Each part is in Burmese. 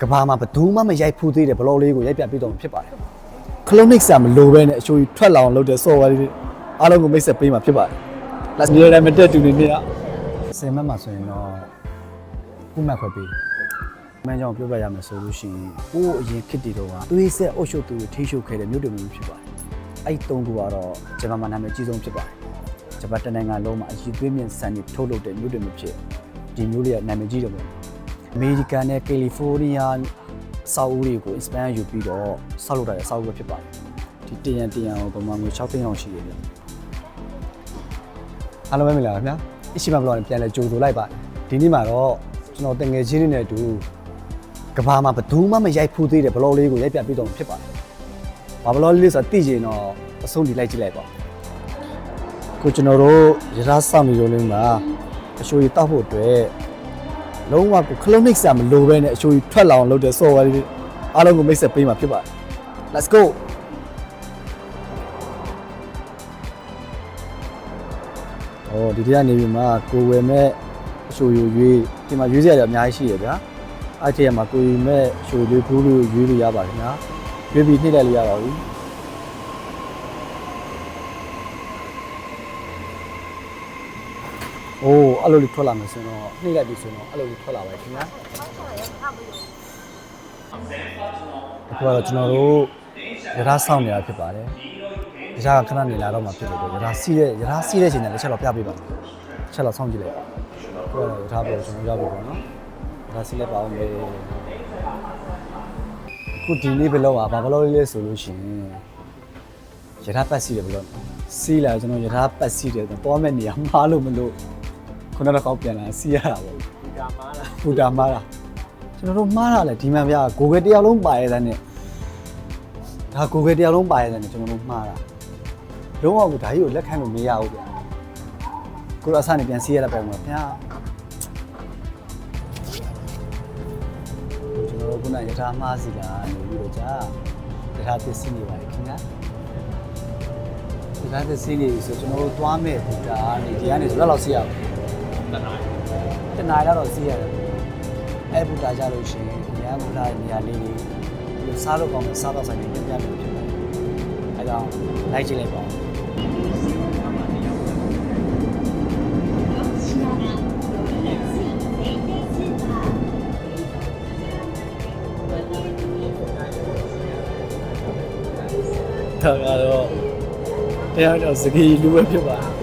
ကဘာမှာဘယ်သူမှမရိုက်ဖူးသေးတဲ့ဘလော့လေးကိုရိုက်ပြပေးတော့မှာဖြစ်ပါတယ်ခလုံးနစ်ဆာမလိုပဲနဲ့အချိုးကြီးထွက်လာအောင်လုပ်တဲ့ software လေးအားလုံးကိုမိတ်ဆက်ပေးမှာဖြစ်ပါတယ် let's be right မတက်တူနေနေရဆင်မတ်မှာဆိုရင်တော့ခုမှတ်ခွဲပေးမန်းကြောင့်ပြောပြရမယ်ဆိုလို့ရှိရင်ဟိုးအရင်ခစ်တီတော့ကသွေးဆက်အုပ်ရှုပ်သူတွေထိရှုပ်ခဲ့တဲ့မြို့တွေမျိုးဖြစ်ပါတယ်အဲ့ဒီသုံးခုကတော့ဂျပန်မှာနာမည်ကြီးဆုံးဖြစ်ပါတယ်ဂျပန်တနိုင်ငံလုံးမှာအကြီးသွေးမြင့်စံတွေထုတ်လုပ်တဲ့မြို့တွေမျိုးဖြစ်ဒီမျိုးလေးကနာမည်ကြီးတယ်ပေါ့ အမေရိကန်နဲ့ကယ်လီဖိုးနီးယားစောက်ဦးတွေကို expand ယူပြီးတော့ဆောက်လုပ်တာရစောက်ဦးပဲဖြစ်ပါတယ်ဒီတရန်တရန်ကိုပမာငွေ6သိန်းအောင်ရှိတယ်ဗျအားလုံးပဲမင်္ဂလာပါခင်ဗျာအရှိမဘလော့နဲ့ပြန်လဲကြိုဆိုလိုက်ပါဒီနေ့မှာတော့ကျွန်တော်တငယ်ချင်းတွေနဲ့အတူကဘာမှာဘယ်သူမှမရိုက်ဖူးသေးတဲ့ဘလော့လေးကိုရိုက်ပြပေးတော့မှာဖြစ်ပါတယ်ဘာဘလော့လေးလဲဆိုတာသိချင်တော့အဆုံးဒီလိုက်ကြည့်လိုက်ပါကိုကျွန်တော်တို့ရထားစောင့်နေရုံလေးမှာအရှိုးကြီးတောက်ဖို့အတွက် လုံးဝကိုခလုံးနှိပ်ဆာမလိုပဲနဲ့အချိုးကြီးထွက်လာအောင်လုပ်တဲ့ software လေးအားလုံးကိုမိတ်ဆက်ပေးမှာဖြစ်ပါတယ် let's go ဟောဒီတရားနေပြီမှာကိုဝယ်မဲ့အချိုးယူရွေးဒီမှာရွေးစရာတွေအများကြီးရှိရဗျာအဲ့ဒီမှာကိုယူမဲ့အချိုးလေးဘူးလို့ရွေးလို့ရပါတယ်ညာရွေးပြီးနှိပ်လိုက်လို့ရပါဘူး အိုးအဲ့လိုလေးထွက်လာမယ်ဆိုတော့နှိပ်လိုက်ပြီဆိုတော့အဲ့လိုလေးထွက်လာပါခင်ဗျာအခုကတော့ကျွန်တော်တို့ရထားဆောင်နေတာဖြစ်ပါတယ်ရထားကခဏနေလာတော့မှဖြစ်တယ်တော့ရထားစီးတဲ့ရထားစီးတဲ့ချိန်နဲ့တစ်ချက်တော့ပြပေးပါမယ်တစ်ချက်တော့ဆောင်းကြည့်လိုက်ပါအခုကတော့ရထားပေါ်ကျွန်တော်ရောက်ပြီပေါ့နော်ရထားစီးလိုက်ပါအောင်လေအခုဒီနေ့ဘယ်လောက်อ่ะဘာဘယ်လောက်လေးလဲဆိုလို့ရှိရင်ရထားပတ်စီးတယ်ဘယ်လောက်စီးလာကျွန်တော်ရထားပတ်စီးတယ်တော့သွားမဲ့နေရာမှားလို့မလို့ ခုနကတော့ပြန်လာစီးရတာပေါ့ဒီကမားလားပူတာမားတာကျွန်တော်တို့မားတာလေဒီမှန်ပြကိုယ်ကတယောက်လုံးပါရတဲ့နဲ့ဒါကိုယ်ကတယောက်လုံးပါရတဲ့နဲ့ကျွန်တော်တို့မှားတာလုံးဝကိုဒါကြီးကိုလက်ခံလို့မရဘူးဗျကိုရအစနေပြန်စီးရတာပဲမှာဗျာကျွန်တော်တို့ခုနယထာမှားစီလာနေပြီးတော့ကြာယထာပစ္စည်းနေပါလေခင်ဗျာယထာပစ္စည်းနေဆိုကျွန်တော်တို့သွားမဲ့ဘူတာနေဒီကနေဆိုတော့လောက်စီးရအောင် တနားတနားရတော့စီးရတယ်အဲဘူတာကြလို့ရှိရင်ဉာဏ်ဘူတာနေရာလေးတွေဒီစားလို့ကောင်းတဲ့စားတော့ဆိုင်တွေပြပြလို့ဖြစ်တယ်အဲကြောင့်လိုက်ကြည့်လိုက်ပါဦးဒါကတော့တရားတော့စကီလူပဲဖြစ်ပါ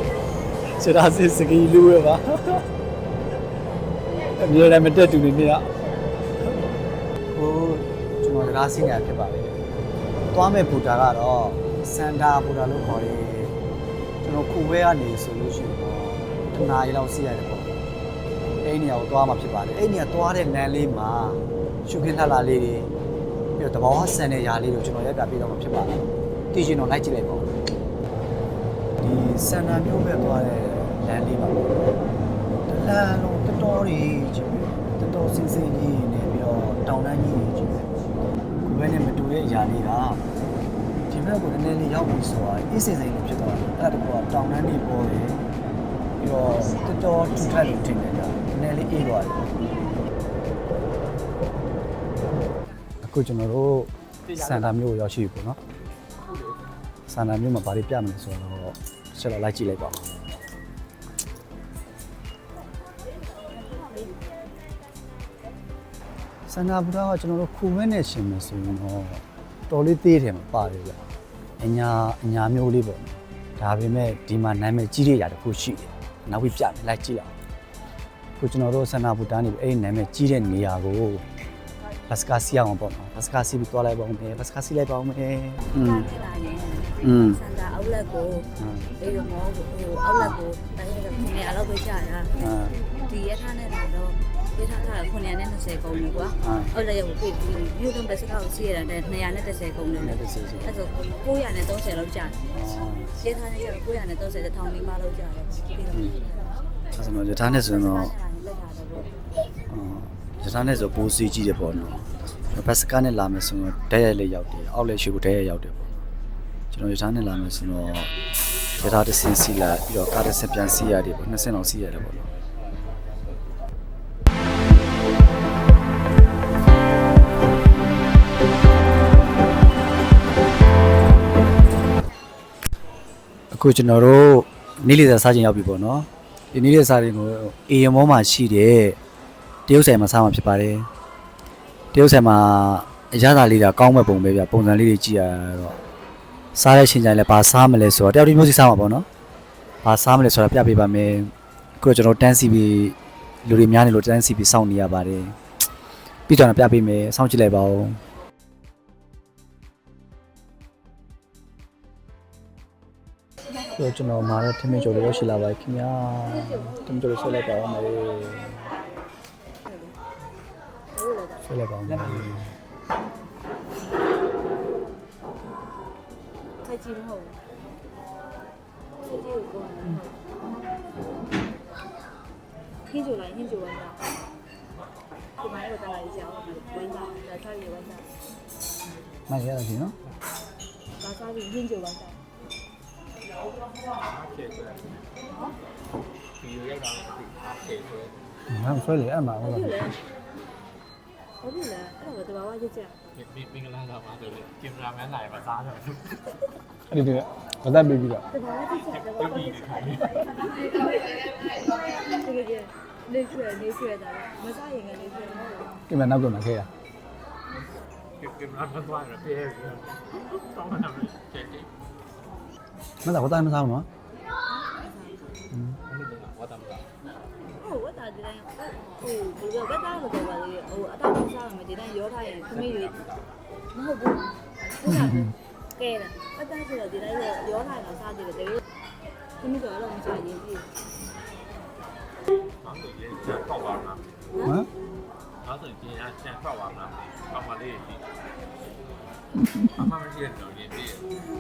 တယ်ခြေသားစစ်စကီလူပဲပါအမြဲတမ်းမတက်တူနေနေရဟိုကျွန်တော်တရားစီးနေတာဖြစ်ပါလေသွားမဲ့ဘူတာကတော့စန်တာဘူတာလို့ခေါ်တယ်ကျွန်တော်ခုဘဲကနေဆိုလို့ရှိရင်တော့တနားရီလောက်စီးရတယ်ပေါ့အဲ့ဒီနေရာကိုသွားမှာဖြစ်ပါတယ်အဲ့ဒီနေရာသွားတဲ့လမ်းလေးမှာရှုခင်းလှလှလေးတွေပြီးတော့တဘောဆန်တဲ့ຢာလေးတွေကိုကျွန်တော်ရက်ပြပေးတော့မှာဖြစ်ပါတယ်တည်ရှင်တော့လိုက်ကြည့်လိုက်ပါဦးဒီစန္ဒာမျိုးပဲသွားတဲ့ လမ်းလေးပါပေါ့တလန်လုံးတတော်ကြီးကြီးပဲတတော်စင်စင်ကြီးနေပြီးတော့တောင်တန်းကြီးကြီးပဲကိုပဲနဲ့မတူတဲ့အရာလေးကဒီဘက်ကိုနည်းနည်းလေးရောက်ပြီးဆိုတာအေးစင်စင်လေးဖြစ်သွားတယ်အဲ့ဒါတကောတောင်တန်းကြီးပေါ်တယ်ပြီးတော့တတော်ထူထပ်လို့ထင်တယ်ကနည်းနည်းလေးအေးသွားတယ်အခုကျွန်တော်တို့စန္ဒာမျိုးကိုရောက်ရှိပြီပေါ့နော်ဆန္ဒမျိုးမှာဘာတွေပြမလဲဆိုတော့ဆက်တော့လိုက်ကြည့်လိုက်ပါဦး စန္ဒဗုဒ္ဓကကျွန်တော်တို့ခူမဲနဲ့ရှင်မယ်ဆိုရင်တော့တော်လေးသေးတယ်မပါတယ်ဗျအညာအညာမျိုးလေးပေါ့ဒါပေမဲ့ဒီမှာနာမည်ကြီးတဲ့ຢာတစ်ခုရှိတယ်နောက်ပြီးပြလိုက်ကြည့်အောင်ခုကျွန်တော်တို့စန္ဒဗုဒ္ဓနေပြီးအဲ့ဒီနာမည်ကြီးတဲ့နေရာကိုဘတ်စကာစီအောင်ပေါ့နော်ဘတ်စကာစီပြီးတွားလိုက်ပါဦးမယ်ဘတ်စကာစီလိုက်ပါဦးမယ်အင်းอืมစန္ဒအောက်လက်ကိုအေးရမောကိုအောက်လက်ကိုတိုင်းရတဲ့နေရာလောက်ပဲကြာတာဒီရထားနဲ့တော့ ရထားကခုနေရာနဲ့20ကုန်ပြီကွာအာအောက်လက်ရောက်ပြီးပြီးယူတော့ဘက်စကောက်စီးရတယ်230ကုန်တယ်နအဲ့ည်းတစ်စီစီဆို930လောက်ကြာတယ်ရထားနဲ့ကျတော့930တောင်ပြီးမှလောက်ကြာတယ်ပြီးတော့အဲဆိုတော့ယထာနဲ့ဆိုရင်တော့လက်ထားတော့ပေါ့ယထာနဲ့ဆိုပိုးစီကြီးတယ်ပေါ့နော်ဘတ်စကားနဲ့လာမယ်ဆိုတော့ဓာတ်ရိုက်လေးရောက်တယ်အောက်လက်ရှိကိုဓာတ်ရိုက်ရောက်တယ်ပေါ့ကျွန်တော်ယထာနဲ့လာမယ်ဆိုတော့ယထာတစ်ဆင်းစီလာပြီးတော့ကားတစ်ဆင်းပြန်စီရတယ်ပေါ့နှစ်ဆင်းအောင်စီရတယ်ပေါ့နော် အခုကျွန်တော်တို့နေ့လေးစားစားခြင်းရောက်ပြီပေါ့နော်ဒီနေ့လေးစားခြင်းကိုအေယမောမှာရှိတဲ့တရုတ်ဆိုင်မှာစားမှာဖြစ်ပါတယ်တရုတ်ဆိုင်မှာအရသာလေးတာကောင်းမဲ့ပုံပဲဗျပုံစံလေးတွေကြည့်ရတော့စားတဲ့ချိန်တိုင်းလည်းဘာစားမလဲဆိုတော့တယောက်ဒီမျိုးစီစားမှာပေါ့နော်ဘာစားမလဲဆိုတာပြပေးပါမယ်အခုတော့ကျွန်တော်တန်းစီပြီးလူတွေများနေလို့တန်းစီပြီးစောင့်နေရပါတယ်ပြီးတော့ပြပေးမယ်စောင့်ကြည့်လိုက်ပါဦး ပြီးတော့ကျွန်တော်မာတဲ့ထမင်းကျော်လေးရရှိလာပါတယ်ခင်ဗျာထမင်းကျော်လေးဆွဲလိုက်ပါအောင်မေဆွဲလိုက်ပါအောင်မေထိုက်ကြည့်မဟုတ်ဘူးထိုက်ကြည့်ကိုကောင်းဟင်းကျော်လိုက်ဟင်းကျော်ဝမ်းသာဒီမှာရောတာလာကြောင်းဝမ်းသာတာထားရဝမ်းသာမရရပြီနော်ဒါစားပြီးဟင်းကျော်ဝမ်းသာ ဖြည့်ဆွဲဒီလိုရောက်တာဖြည့်ဆွဲငါဆွဲလေအဲ့မှာဟုတ်ဘာလားဖြစ်လဲဘာဖြစ်လဲအဲ့ဒါကတဘာဝရကြမင်းမင်္ဂလာတော့မှာဆိုလေကင်မရာမန်လာရပါစားတယ်အဲ့ဒီကဘာသာပေးပြီးတော့တဘာဝရကြတဘာဝရကြတကယ်ကြီးနေရွှဲနေရွှဲတာမစားရင်လည်းနေရွှဲမှာဒီမှာနောက်ကမှခဲ့ရကင်မရာမန်သွားရပြည့်ပြီးတော့မှတော့ကျက်တယ် မသာဘာသာမစားဘူးနော်ဝတ်တယ်ဝတ်တယ်ဟုတ်ဝတ်တာဒီတိုင်းဟိုဘယ်လိုဝတ်တာလို့ပြောပါလေဟိုအတောက်စားမယ်ဒီတိုင်းရောထားရင်သမီးတွေမဟုတ်ဘူးဟုတ်လားကဲတယ်ဝတ်တာဆိုတော့ဒီတိုင်းရောထားရင်တော့စားကြည့်တယ်တကယ်သမီးကတော့မစားရင်ပြီနောက်ဆိုရင်ကျန်ပေါက်ပါမှာဟမ်နောက်ဆိုရင်ကျန်ပေါက်ပါမှာပေါက်ပါလေးရှိအမှမရှိတဲ့တော့ရင်ပြည့်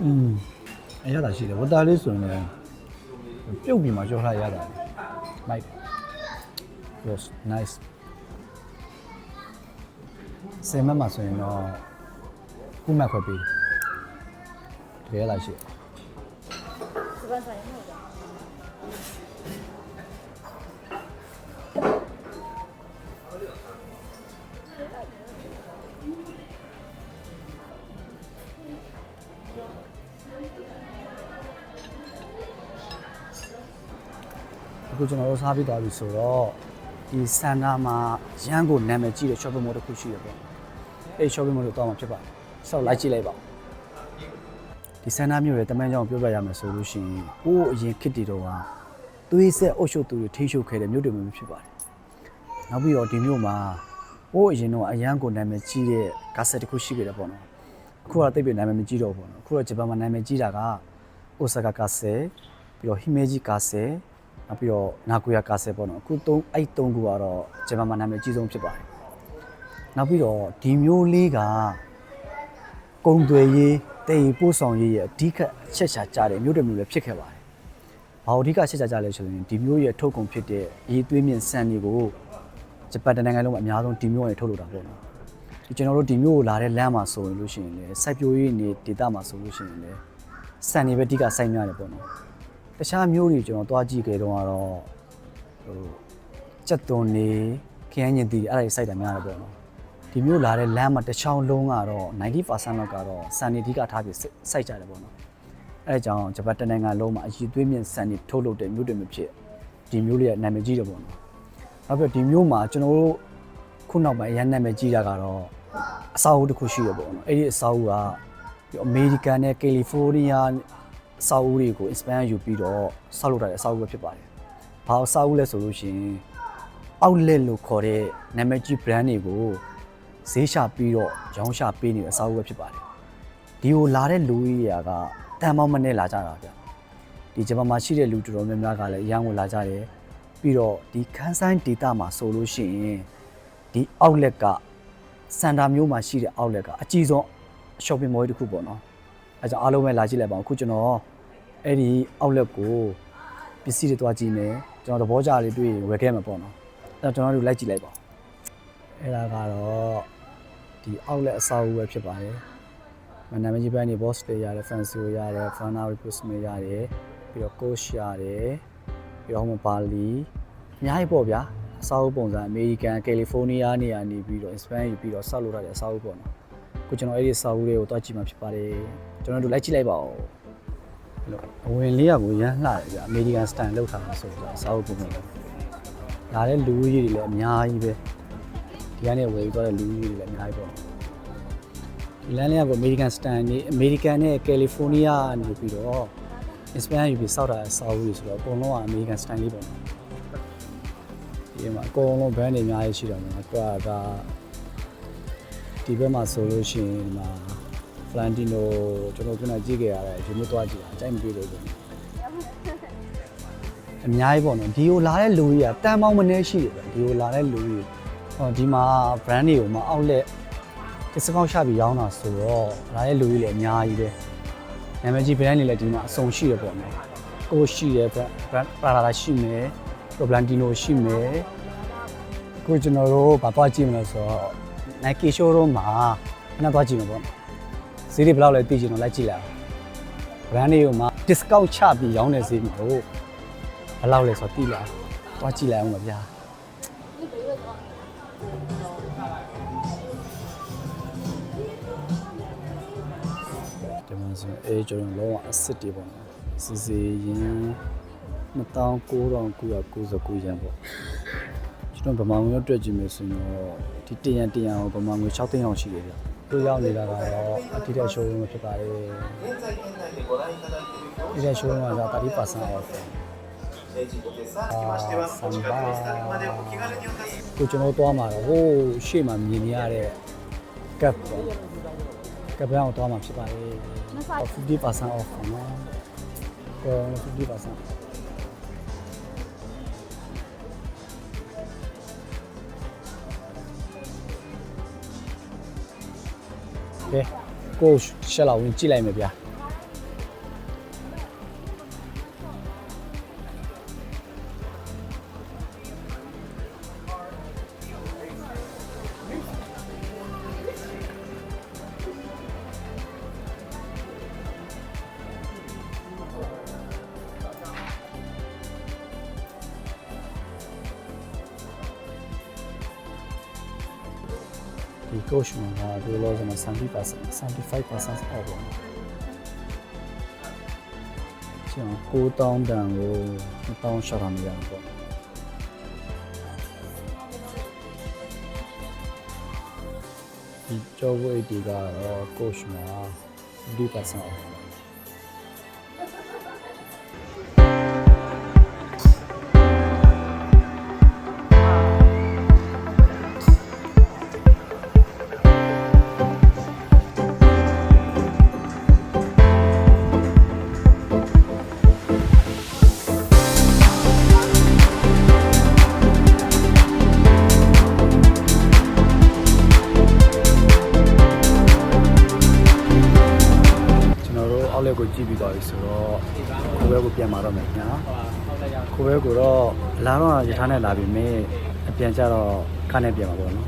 อืม အရသာရှိတယ်ဝတာလေးဆိုရင်လည်းပြုတ်ပြီးမှကြောထားရတာလိုက် yes nice စင်မမှာဆိုရင်တော့ခုမှတ်ခွဲပေးတယ်တကယ်လားရှိတယ်စပန်ဆိုင်ဟုတ် အခုကျွန်တော်တို့စားပြီးသွားပြီဆိုတော့ဒီစန္ဒာမှာရန်ကိုနာမည်ကြီးတဲ့ shopping mall တစ်ခုရှိရပေါ့အဲ့ shopping mall ကိုတော့မှဖြစ်ပါတယ်ဆောက်လိုက်ကြည့်လိုက်ပါဒီစန္ဒာမျိုးရဲ့တမန်ကြောင်ပြောပြရမယ်ဆိုလို့ရှိရင်အိုးအရင်ခစ်တီတော့ကသွေးဆက်အုပ်ရှုပ်သူတွေထိရှုပ်ခဲ့တဲ့မြို့တွေမျိုးဖြစ်ပါတယ်နောက်ပြီးတော့ဒီမြို့မှာအိုးအရင်တော့အရန်ကိုနာမည်ကြီးတဲ့ကားဆက်တစ်ခုရှိခဲ့တယ်ပေါ့နော်အခုကတော့တိတ်ပြနာမည်မကြီးတော့ဘူးပေါ့နော်အခုတော့ဂျပန်မှာနာမည်ကြီးတာကအိုဆာကာကာဆယ်ပြီးတော့ဟီမေဂျီကာဆယ် နောက်ပြီးတော့နာဂိုယာကာဆယ်ပေါ့နော်အခုသုံးအဲ့သုံးခုကတော့ဂျပန်မှာနာမည်ကြီးဆုံးဖြစ်ပါတယ်နောက်ပြီးတော့ဒီမျိုးလေးကကုံသွယ်ရေးတည်ပို့ဆောင်ရေးရဲ့အဓိကအချက်ချာကြတဲ့မျိုးတစ်မျိုးလည်းဖြစ်ခဲ့ပါတယ်။ဘာလို့အဓိကအချက်ချာကြလဲဆိုရင်ဒီမျိုးရဲ့ထုတ်ကုန်ဖြစ်တဲ့ရေးသွေးမြင့်စံတွေကိုဂျပန်တိုင်းနိုင်ငံလုံးမှာအများဆုံးဒီမျိုးနဲ့ထုတ်လို့တာပေါ့နော်။ဒီကျွန်တော်တို့ဒီမျိုးကိုလာတဲ့လမ်းမှာဆိုရင်လို့ရှိရင်လည်းစိုက်ပျိုးရေးနေဒေတာမှာဆိုလို့ရှိရင်လည်းစံတွေပဲအဓိကစိုက်များတယ်ပေါ့နော်။တ ခြားမျိုးတွေကျွန်တော်သွားကြည့်ခဲ့တော့ကတော့ဟိုကြက်သွန်နေခရမ်းညင်တီအဲ့ဒါတွေစိုက်တာများတယ်ပေါ့နော်ဒီမျိုးလာတဲ့လမ်းမှာတစ်ချောင်းလုံးကတော့90%လောက်ကတော့စံနေအဓိကထားပြီးစိုက်ကြတယ်ပေါ့နော်အဲ့ဒါကြောင့်ဂျပန်တနိုင်ငံလုံးမှာအည်သွေးမြင့်စံနေထုတ်လုပ်တဲ့မျိုးတွေမျိုးဖြစ်ဒီမျိုးလေးကနာမည်ကြီးတယ်ပေါ့နော်နောက်ပြီးတော့ဒီမျိုးမှာကျွန်တော်တို့ခုနောက်ပိုင်းအရန်နာမည်ကြီးတာကတော့အစာအုပ်တစ်ခုရှိရပေါ့နော်အဲ့ဒီအစာအုပ်ကဒီအမေရိကန်နဲ့ကယ်လီဖိုးနီးယား အစာအုပ်တွေကို inspire ယူပြီးတော့ဆောက်လုပ်ထားတဲ့အစာအုပ်ပဲဖြစ်ပါတယ်။ဘာအစာအုပ်လဲဆိုလို့ရှိရင် outlet လို့ခေါ်တဲ့နာမည်ကြီး brand တွေကိုဈေးရှာပြီးတော့ရောင်းရှာပေးနေတဲ့အစာအုပ်ပဲဖြစ်ပါတယ်။ဒီကိုလာတဲ့လူကြီးတွေကတန်ပေါင်းမနဲ့လာကြတာဗျ။ဒီဂျပန်မှာရှိတဲ့လူတော်တော်များများကလည်းအရန်ကိုလာကြတယ်။ပြီးတော့ဒီခန်းဆိုင်ဒေတာမှာဆိုလို့ရှိရင်ဒီ outlet ကစန်တာမျိုးမှာရှိတဲ့ outlet ကအကြီးဆုံး shopping mall တစ်ခုပေါ့နော်။အဲကြောင့်အားလုံးပဲလာကြည့်လိုက်ပါဦးအခုကျွန်တော် အဲ့ဒီ outlet ကိုပစ္စည်းတွေတွားကြည့်မယ်ကျွန်တော်သဘောကျလေးတွေ့ရင်ဝယ်ခဲ့မှာပေါ့နော်အဲ့တော့ကျွန်တော်တို့လိုက်ကြည့်လိုက်ပါဦးအဲ့ဒါကတော့ဒီ outlet အစားအုပ်ပဲဖြစ်ပါတယ်မနာမကြီးပန်းနေ boss တွေရတယ် fancy တွေရတယ် fana replacement ရတယ်ပြီးတော့ coach ရတယ်ပြီးတော့ဟိုပါလီအများကြီးပေါ့ဗျာအစားအုပ်ပုံစံ American California နေရာနေပြီးတော့ Spain ယူပြီးတော့ဆောက်လုပ်ထားတဲ့အစားအုပ်ပေါ့နော်ခုကျွန်တော်အဲ့ဒီအစားအုပ်တွေကိုတွားကြည့်မှာဖြစ်ပါတယ်ကျွန်တော်တို့လိုက်ကြည့်လိုက်ပါဦး အဲ့လိုအဝင်လေးကကိုရမ်းလှတယ်ဗျအမေရိကန်စတန်လောက်ထားတာဆိုတော့စာအုပ်ပုံပုံလာတဲ့လူကြီးတွေလည်းအများကြီးပဲဒီကနေဝယ်ပြီးသွားတဲ့လူကြီးတွေလည်းအများကြီးပေါ့ဒီလမ်းလေးကကိုအမေရိကန်စတန်နေအမေရိကန်နဲ့ကယ်လီဖိုးနီးယားနေပြီးတော့အစ္စပန်ယူပြီးစောက်တာစာအုပ်ကြီးဆိုတော့အကုန်လုံးကအမေရိကန်စတန်လေးပေါ့နော်ဒီမှာအကုန်လုံးဘန်းတွေအများကြီးရှိတော့မှာတွားကဒီဘက်မှာဆိုလို့ရှိရင်ဒီမှာ ဖလန်တီနိုကျွန်တော်ခုနကြည့်ခဲ့ရတော့ဒီမျိုးတွားကြည့်တာအကြိုက်မတွေ့လို့ဆိုအများကြီးပေါ့နော်ဒီကိုလာတဲ့လူကြီးကတန်ပေါင်းမနေရှိတယ်ပဲဒီကိုလာတဲ့လူကြီးဟောဒီမှာ brand တွေကိုမှ outlet discount ချပြီးရောင်းတာဆိုတော့လာတဲ့လူကြီးလည်းအများကြီးပဲနာမည်ကြီး brand တွေလည်းဒီမှာအစုံရှိရပေါ့နော်ကိုရှိရ brand Prada ရှိမယ် Roblantino ရှိမယ်ကိုကျွန်တော်တို့ဘာသွားကြည့်မလဲဆိုတော့ Nike showroom မှာခဏသွားကြည့်မှာပေါ့နော် ဈေးတွေဘယ်လောက်လဲသိချင်တော့လိုက်ကြည့်လိုက်အောင် brand တွေကိုမှ discount ချပြီးရောင်းနေဈေးမျိုးဘယ်လောက်လဲဆိုတော့သိလိုက်သွားကြည့်လိုက်အောင်ပါဗျာဒီမှာဆိုအဲကျွန်တော်လုံးဝအစ်စ်တွေပေါ့နော်စီစီရင်29,999ရန်ပေါ့ကျွန်တော်ဗမာငွေအတွက်ကြည့်မယ်ဆိုရင်တော့ဒီတရန်တရန်ကိုဗမာငွေ6သိန်းအောင်ရှိတယ်ဗျ သူရောက်နေတာကတော့အတိတ် showroom ဖြစ်ပါတယ်ဒီတဲ့ showroom က30% off အာဆမ်ဘာကိုကျွန်တော်သွားမှာတော့ဟိုးရှေ့မှာမြင်နေရတဲ့ကပ်ပေါ့ကပ်ဘန်းကိုသွားမှာဖြစ်ပါတယ်နှစ်ဆိုင်50% off ပါနော်ကော50% ကဲကိုရှက်လောက်ဝင်ကြည့်လိုက်မယ်ဗျာဒီ coach မှာ ကဒီလိုဆိုတော့70% 75% off ပါကျွန်တော်9000တန်ကို1000ရှော့ထားနေရမှာပေါ့ဒီကျော်ဝိတ်ဒီကတော့ coach မှာ50% off ပါကျွ လာတော့ရထားနဲ့လာပြီမင်းအပြန်ကြတော့ခါနဲ့ပြန်มาပေါ့နော်